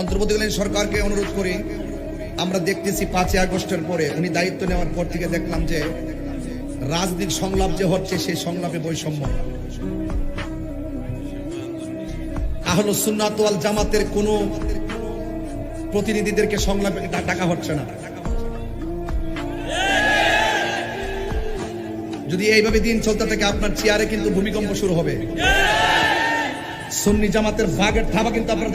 অন্তর্বর্তীকালীন সরকারকে অনুরোধ করি, আমরা দেখতেছি পাঁচই আগস্টের পরে, উনি দায়িত্ব নেওয়ার পর থেকে দেখলাম যে রাজনৈতিক সংলাপ যে হচ্ছে, সেই সংলাপে বৈষম্য। আহল সুন্নাতওয়াল জামাতের কোন প্রতিনিধিদেরকে সংলাপে ডাকা হচ্ছে না। যদি এইভাবে দিন চলতে থাকে, আপনার চেয়ারে কিন্তু ভূমিকম্প শুরু হবে। সুন্নি জামাতের ভাগের থাবা কিন্তু আপনারা